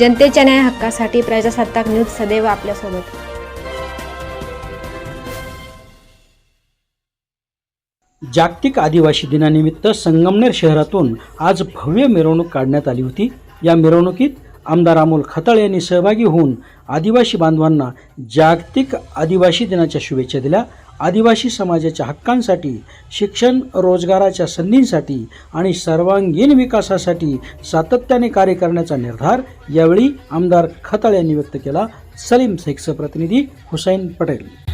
जनतेच्या न्याय हक्कासाठी प्रजासत्ताक न्यूज सदैव आपल्यासोबत. जागतिक आदिवासी दिनानिमित्त संगमनेर शहरातून आज भव्य मिरवणूक काढण्यात आली होती. या मिरवणुकीत आमदार अमोल खताळ यांनी सहभागी होऊन आदिवासी बांधवांना जागतिक आदिवासी दिनाच्या शुभेच्छा दिल्या. आदिवासी समाजाच्या हक्कांसाठी शिक्षण रोजगाराच्या संधींसाठी आणि सर्वांगीण विकासासाठी सातत्याने कार्य करण्याचा निर्धार यावेळी आमदार खताळ यांनी व्यक्त केला. सलीम शेखचं प्रतिनिधी हुसैन पटेल.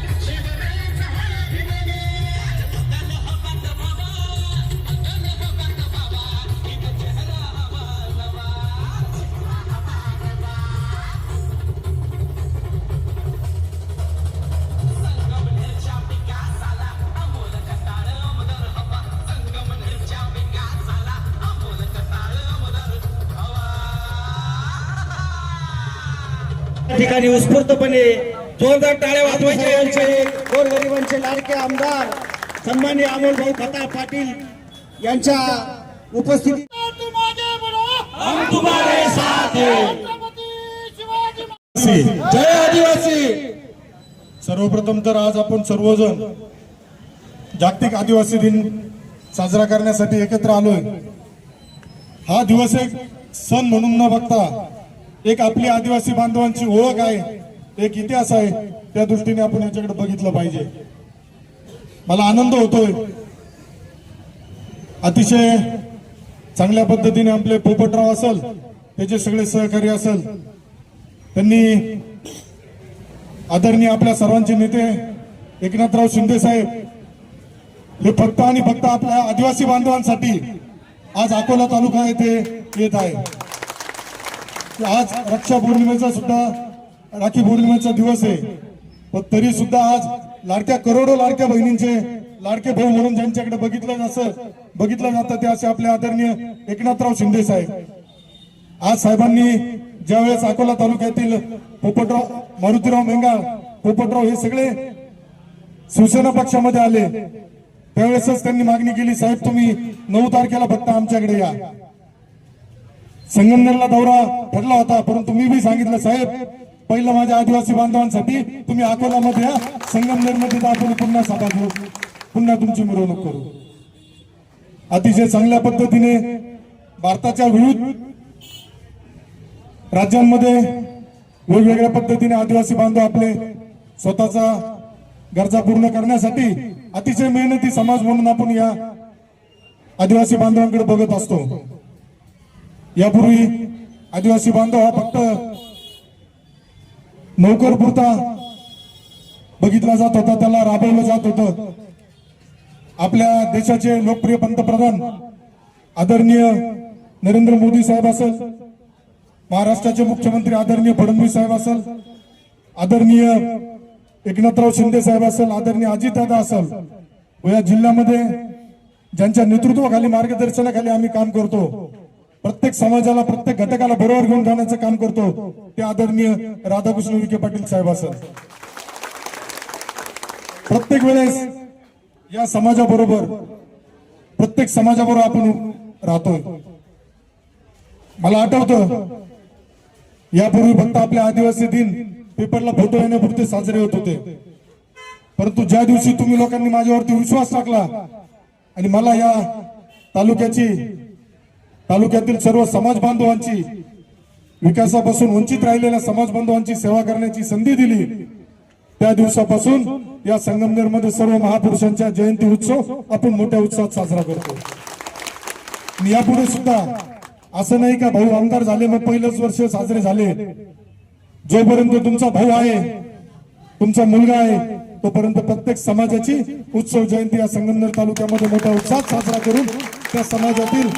ठिकाणी उत्स्फूर्तपणे जोरदार टाळ्या वाजवायचे. यांचे गोरगरिबांचे लाडके आमदार सन्माननीय अमोल भाऊ खताळ पाटील यांच्या उपस्थितीत जय आदिवासी. सर्वप्रथम तर आज आपण सर्वजण जागतिक आदिवासी दिन साजरा करण्यासाठी एकत्र आलोय. हा दिवस एक सण म्हणून न बघता एक आपली आदिवासी बांधवांची ओळख आहे एक इतिहास आहे त्या दृष्टीने आपण याच्याकडे बघितलं पाहिजे. मला आनंद होतोय. अतिशय चांगल्या पद्धतीने आपले पोपटराव असल त्याचे सगळे सहकारी असल त्यांनी आदरणीय आपल्या सर्वांचे नेते एकनाथराव शिंदे साहेब हे फक्त आणि फक्त आपल्या आदिवासी बांधवांसाठी आज अकोला तालुका येथे येत आहे. आज रक्षा पौर्णिमेचा सुद्धा राखी पौर्णिमेचा दिवस आहे. पण तरी सुद्धा आज लाडक्या करोडो लाडक्या बहिणींचे लाडके भाऊ म्हणून ज्यांच्याकडे बघितलं असं बघितलं जातं ते असे आपले आदरणीय एकनाथराव शिंदे साहेब. आज साहेबांनी ज्यावेळेस अकोला तालुक्यातील पोपटराव मारुतीराव मेंगाळ पोपटराव हे सगळे शिवसेना पक्षामध्ये आले त्यावेळेसच त्यांनी मागणी केली साहेब तुम्ही नऊ तारखेला फक्त आमच्याकडे या. संगमनेरला दौरा ठरला होता परंतु मी बी सांगितलं साहेब पहिलं माझ्या आदिवासी बांधवांसाठी तुम्ही अकोल्यामध्ये या संगमनेरमध्ये आपण पुन्हा सभा घेऊ. पुन्हा तुमची मिरवणूक करू. अतिशय चांगल्या पद्धतीने भारताच्या विविध राज्यांमध्ये वेगवेगळ्या पद्धतीने आदिवासी बांधव आपले स्वतःचा गरजा पूर्ण करण्यासाठी अतिशय मेहनती समाज म्हणून आपण या आदिवासी बांधवांकडे बघत असतो. यापूर्वी आदिवासी बांधव हा फक्त नोकर पुरता बघितला जात होता त्याला राबवलं जात होतं. आपल्या देशाचे लोकप्रिय पंतप्रधान आदरणीय नरेंद्र मोदी साहेब असेल महाराष्ट्राचे मुख्यमंत्री आदरणीय फडणवीस साहेब असेल आदरणीय एकनाथराव शिंदे साहेब असेल आदरणीय अजितदादा असेल व या जिल्ह्यामध्ये ज्यांच्या नेतृत्वाखाली मार्गदर्शनाखाली आम्ही काम करतो प्रत्येक समाजाला प्रत्येक घटकाला बरोबर घेऊन जाण्याचं काम करतो. ते आदरणीय राधाकृष्ण विखे पाटील साहेब असेल प्रत्येक वेळेस या समाजाबरोबर प्रत्येक समाजाबरोबर आपण राहतोय. मला आठवतं यापूर्वी फक्त आपले आदिवासी दिन पेपरला फोटो येण्यापुरते साजरे होत होते. परंतु ज्या दिवशी तुम्ही लोकांनी माझ्यावरती विश्वास टाकला आणि मला या तालुक्याची तालुक्यातील सर्व समाज बांधवांची विकासापासून वंचित राहिलेल्या समाज बांधवांची सेवा करण्याची संधी दिली. त्या दिवसापासून या संगमनेरमध्ये सर्व महापुरुषांच्या जयंती उत्सव आपण मोठ्या उत्साहात साजरा करतो. आणि यापुढे सुद्धा असं नाही का भाऊ आमदार झाले मग पहिलंच वर्ष साजरे झाले. जोपर्यंत तुमचा भाऊ आहे तुमचा मुलगा आहे तोपर्यंत प्रत्येक समाजाची उत्सव जयंती या संगमनेर तालुक्यामध्ये मोठ्या उत्साहात साजरा करून त्या समाजातील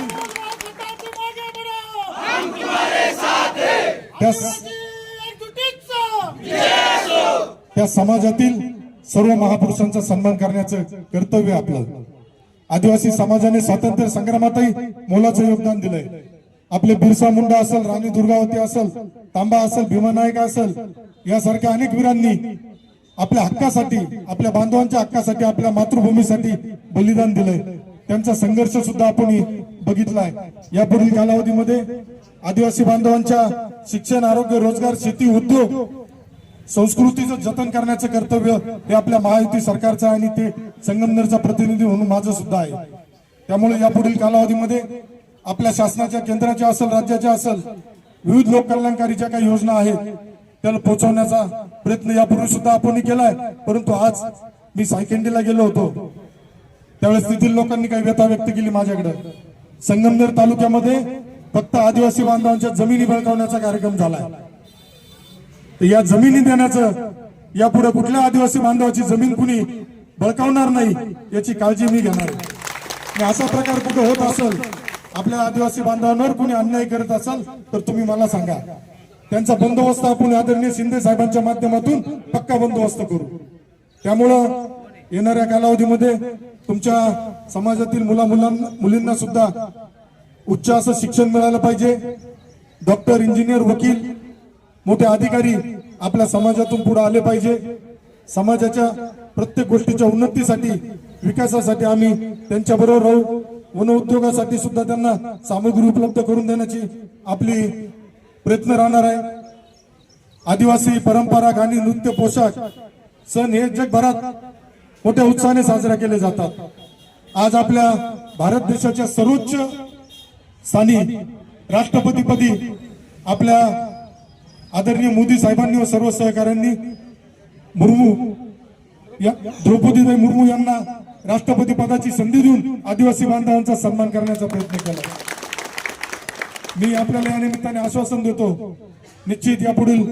त्या समाजातील सर्व महापुरुषांचा सन्मान करण्याचं कर्तव्य आपलं. आदिवासी समाजाने स्वातंत्र्य संग्रामातही मोलाचं योगदान दिलंय. आपले बिरसा मुंडा असेल राणी दुर्गावती असेल तांबा असेल भीमा नायक असेल यासारख्या अनेक वीरांनी आपल्या हक्कासाठी आपल्या बांधवांच्या हक्कासाठी आपल्या मातृभूमीसाठी बलिदान दिलंय. त्यांचा संघर्ष सुद्धा आपण बघितलाय. यापुढील कालावधीमध्ये आदिवासी बांधवांच्या शिक्षण आरोग्य रोजगार शेती उद्योग संस्कृतीचं जतन करण्याचं कर्तव्य हे आपल्या महायुती सरकारचं आणि ते संगमनेरचा प्रतिनिधी म्हणून माझं सुद्धा आहे. त्यामुळे यापुढील कालावधीमध्ये आपल्या शासनाच्या केंद्राच्या असेल राज्याच्या असेल विविध लोककल्याणकारी ज्या काही योजना आहेत त्याला पोहोचवण्याचा प्रयत्न यापूर्वी सुद्धा आपण केलाय. परंतु आज मी सायकेंडीला गेलो होतो. त्यावेळेस तेथील लोकांनी काही व्यथा व्यक्त केली माझ्याकडे. संगमनेर तालुक्यामध्ये फक्त आदिवासी बांधवांच्या जमिनी बळकावण्याचा कार्यक्रम झालाय. तर या जमिनी देण्याचं यापुढे कुठल्या आदिवासी बांधवाची जमीन कुणी बळकावणार नाही याची काळजी मी घेणार आहे. असा प्रकार कुठे होत असेल आपल्या आदिवासी बांधवांवर कुणी अन्याय करत असाल तर तुम्ही मला सांगा. त्यांचा बंदोबस्त आपण आदरणीय शिंदे साहेबांच्या माध्यमातून पक्का बंदोबस्त करू. त्यामुळं येणाऱ्या कालावधीमध्ये तुमच्या समाजातील मुला मुलांना मुलींना सुद्धा उच्च असं शिक्षण मिळालं पाहिजे. डॉक्टर इंजिनियर वकील मोठे अधिकारी आपल्या समाजातून पुढे आले पाहिजे. समाजाच्या प्रत्येक गोष्टीच्या उन्नतीसाठी विकासासाठी आम्ही त्यांच्याबरोबर राहू. वनउद्योगासाठी सुद्धा त्यांना सामग्री उपलब्ध करून देण्याची आपली प्रयत्न राहणार आहे. आदिवासी परंपरा गाणी नृत्य पोशाख सण हे जगभरात मोठ्या उत्साहाने साजरा केले जातात. आज आपल्या भारत देशाच्या सर्वोच्च स्थानी राष्ट्रपतीपदी आपल्या आदरणीय मोदी साहेबांनी व सर्व सहकाऱ्यांनी मुर्मू या द्रौपदीबाई मुर्मू यांना राष्ट्रपती पदाची संधी देऊन आदिवासी बांधवांचा सन्मान करण्याचा प्रयत्न केला. मी आपल्याला या निमित्ताने आश्वासन देतो निश्चित यापुढील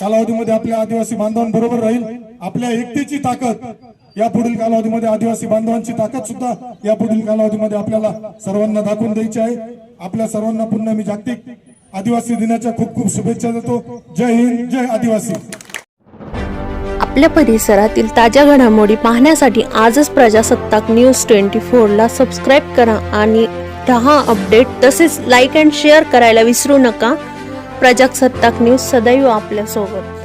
कालावधीमध्ये आपल्या आदिवासी बांधवांबरोबर राहील. आपल्या एकतेची ताकद यापुढील कालावधीमध्ये आदिवासी बांधवांची ताकद सुद्धा यापुढील कालावधीमध्ये आपल्याला सर्वांना दाखवून द्यायची आहे. आपल्या सर्वांना पुन्हा मी जागतिक आदिवासी दिनाच्या खूप खूप शुभेच्छा देतो. जय हिंद जय आदिवासी. आपल्या परिसरातील ताज्या घडामोडी पाहण्यासाठी आजच प्रजासत्ताक न्यूज ट्वेंटी फोरला सबस्क्राईब करा आणि दहा अपडेट तसेच लाईक अँड शेअर करायला विसरू नका. प्रजासत्ताक न्यूज सदैव आपल्यासोबत